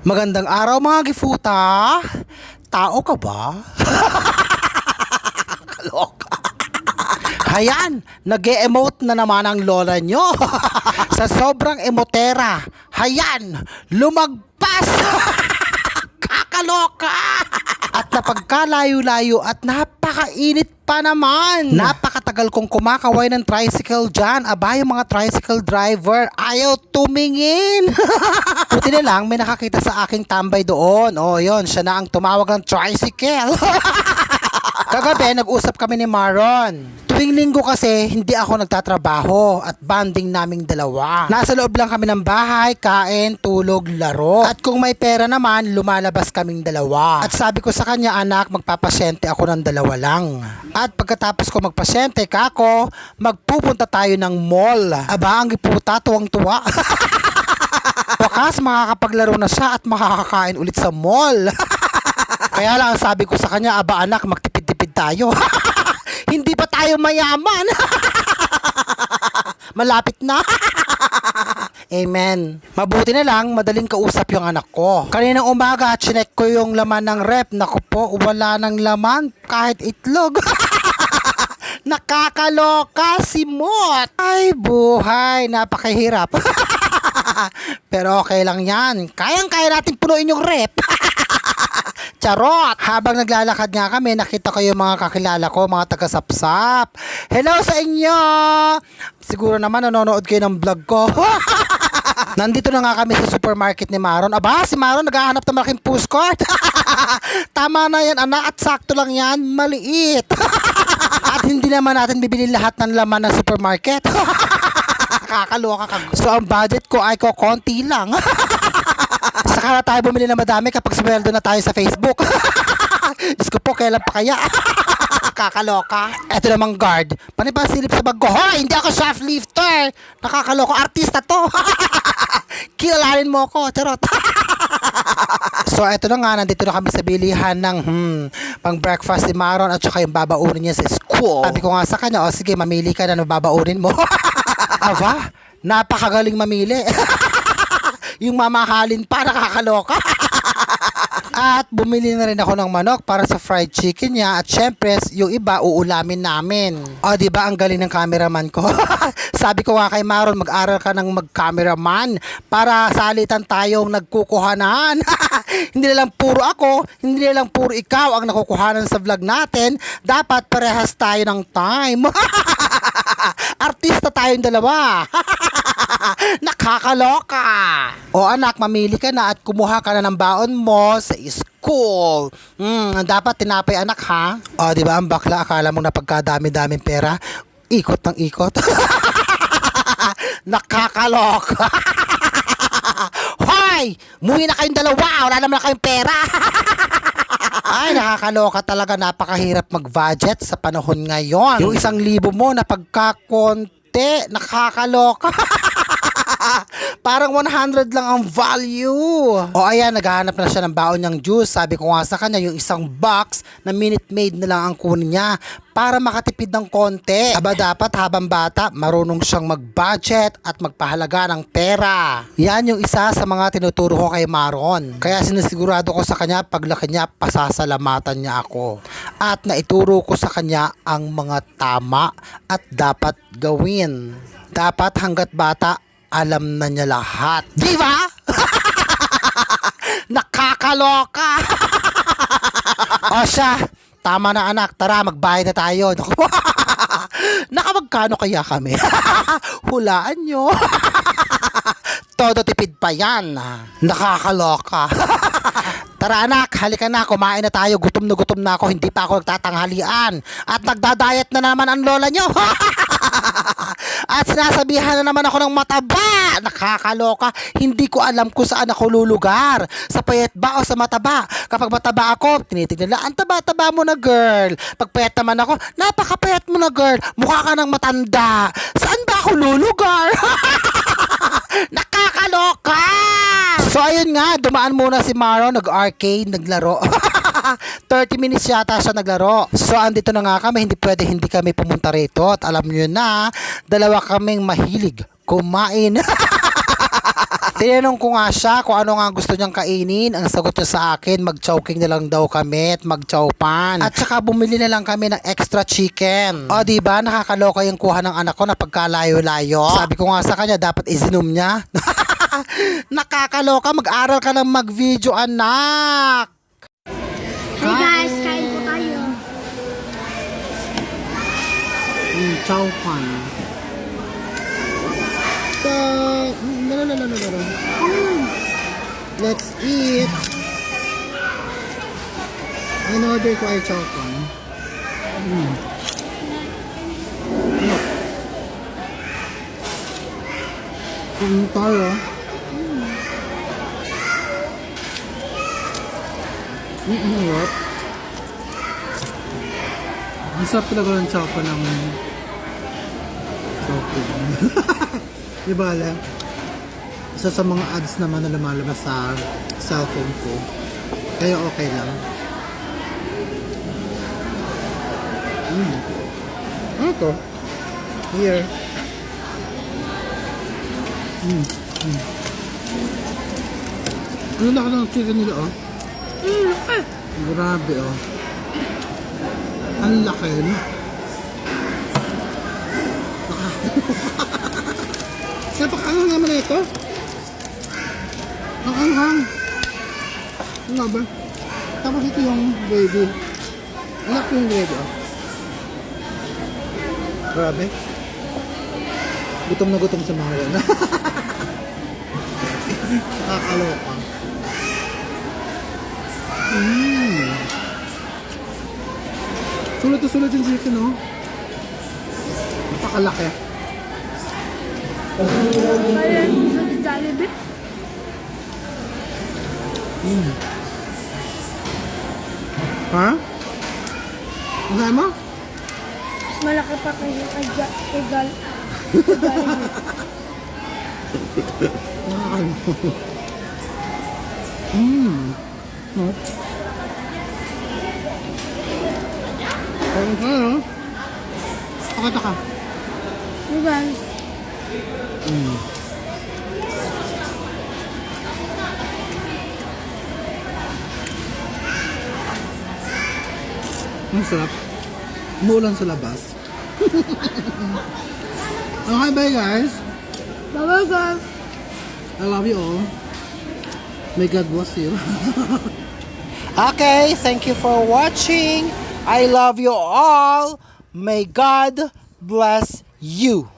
Magandang araw mga gifuta. Tao ka ba? Kaloka. Hayan, nag emote na naman ang lola nyo. Sa sobrang emotera. Hayan, lumagpas. Kakaloka. At napagkalayo-layo at napakainit pa naman. Napakatagal kong kumakaway ng tricycle dyan. Aba, yung mga tricycle driver, ayaw tumingin. Buti na lang, may nakakita sa aking tambay doon. O, yon siya na ang tumawag ng tricycle. Kagabi, nag-usap kami ni Maron. Tuwing linggo kasi, hindi ako nagtatrabaho at banding naming dalawa. Nasa loob lang kami ng bahay, kain, tulog, laro. At kung may pera naman, lumalabas kaming dalawa. At sabi ko sa kanya, anak, magpapasyente ako ng dalawa lang. At pagkatapos ko magpasyente, kako, magpupunta tayo ng mall. Aba, ang iputa, tuwang-tuwa. Wakas, makakapaglaro na siya at makakakain ulit sa mall. Kaya lang ang sabi ko sa kanya, aba anak, magtipid-tipid tayo. Hindi pa tayo mayaman. Malapit na. Amen. Mabuti na lang, madaling kausap yung anak ko. Kaninang umaga, chinek ko yung laman ng rep. Naku po, wala ng laman, kahit itlog. Nakakaloka si Mot. Ay, buhay, napakahirap. Pero okay lang yan. Kayang-kaya natin punuin yung rep. Charot! Habang naglalakad nga kami, nakita ko yung mga kakilala ko, mga taga-sapsap. Hello sa inyo! Siguro naman nanonood kayo ng vlog ko. Nandito na nga kami sa supermarket ni Maron. Aba, si Maron naghahanap ng malaking cart. Tama na yan, anak. At sakto lang yan, maliit. At hindi naman natin bibili lahat ng laman ng supermarket. Kakaloka ka. So, ang budget ko ay ko konti lang. Saka na tayo bumili na madami kapag sweldo na tayo sa Facebook. Diyos ko po, kailan pa kaya? Kakaloka. Eto namang guard. Panipasilip sa bag ko. Hoy, hindi ako shoplifter. Nakakaloka. Artista to. Kilalanin mo ako. Charot. so, eto na nga. Nandito na kami sa bilihan ng hmm, pang breakfast ni Maron at saka yung babaunin niya sa school. Sabi ko nga sa kanya, o sige, mamili ka na ng babaunin mo. Aba, napakagaling mamili. Yung mamahalin pa, nakakaloka. At bumili na rin ako ng manok para sa fried chicken niya at syempre yung iba uulamin namin. O di ba ang galing ng cameraman ko? Sabi ko nga kay Maron mag-aral ka ng mag-cameraman para salitan tayong nagkukuhanan. hindi na lang puro ako, hindi na lang puro ikaw ang nakukuhanan sa vlog natin. Dapat parehas tayo ng time. Artista tayong dalawa. Nakakaloka. O anak, mamili ka na at kumuha ka na ng baon mo sa school. Hmm, dapat tinapay anak ha. O, di ba ang bakla akala mo na pagkadami-daming pera, ikot ng ikot. Nakakaloka. Hoy! Muwi na kayong dalawa. Wala naman na kayong pera. Ay, nakakaloka talaga. Napakahirap mag-budget sa panahon ngayon. Yung isang libo mo na pagkakonti, nakakaloka. Parang 100 lang ang value. O ayan, naghahanap na siya ng baon niyang juice. Sabi ko nga sa kanya, yung isang box na Minute Maid na lang ang kunin niya para makatipid ng konti. Aba dapat habang bata, marunong siyang mag-budget at magpahalaga ng pera. Yan yung isa sa mga tinuturo ko kay Maron. Kaya sinisigurado ko sa kanya, paglaki niya, pasasalamatan niya ako. At naituro ko sa kanya ang mga tama at dapat gawin. Dapat hanggat bata, alam na niya lahat. Di ba? Nakakaloka. o siya, tama na anak, tara magbayad na tayo. Nakamagkano kaya kami? Hulaan nyo. Todo tipid pa yan. Nakakaloka. Tara anak, halika na, kumain na tayo. Gutom na gutom na ako, hindi pa ako nagtatanghalian. At nagdadayat na naman ang lola nyo. At sinasabihan na naman ako ng mataba. Nakakaloka. Hindi ko alam kung saan ako lulugar. Sa payat ba o sa mataba. Kapag mataba ako, tinitignan lang, ang taba-taba mo na girl. Pag payat naman ako, napakapayat mo na girl. Mukha ka ng matanda. Saan ba ako lulugar? Nakakaloka! So ayun nga, dumaan muna si Maro, nag-arcade, naglaro. 30 minutes yata siya naglaro. So andito na nga kami, hindi pwede hindi kami pumunta rito. At alam nyo na, dalawa kaming mahilig kumain. Tinanong ko nga siya kung ano nga gusto niyang kainin. Ang sagot niya sa akin, mag-chowking na lang daw kami at mag-chowpan. At saka bumili na lang kami ng extra chicken. O di ba nakakaloka yung kuha ng anak ko na pagkalayo-layo. Sabi ko nga sa kanya, dapat izinom niya. Nakakaloka, mag-aral ka ng mag-video anak. Mm, chowpan. So, no, no, no, no, no, no. Mm. Let's eat. In order ko ay chowpan. Mm. Ano? Kung tayo. Mm, ang harap. Ang sarap talaga ng chowpan ng chowpan. Di ba, alam? Isa sa mga ads naman na lumalabas sa cellphone ko. Kaya okay lang. Mm. Ano to? Here. Mm. Mm. Ano laki ng chicken nila, oh? Mm, laki. Grabe, oh. Ang laki, no? Sa pakangang naman na ito? Ang anghang. Ano nga ba? Tapos ito yung gravy. Anak ko yung gravy, oh. Grabe. Gutom na gutom sa mga yan. Nakakaloka. Mmm. Sulit na sulit yung chicken, oh. Napakalaki. Ayan, sa Jollibee. Mm. Ha? Ang sabi mo? Mas malaki pa kayo kay Ja- kay Gal- kay Jollibee. Mmm. No? Ang no? Pakita ka. Guys, Mm. Ang sarap. Umulan sa labas. okay, bye guys. bye guys. I love you all. May God bless you. okay, thank you for watching. I love you all. May God bless you.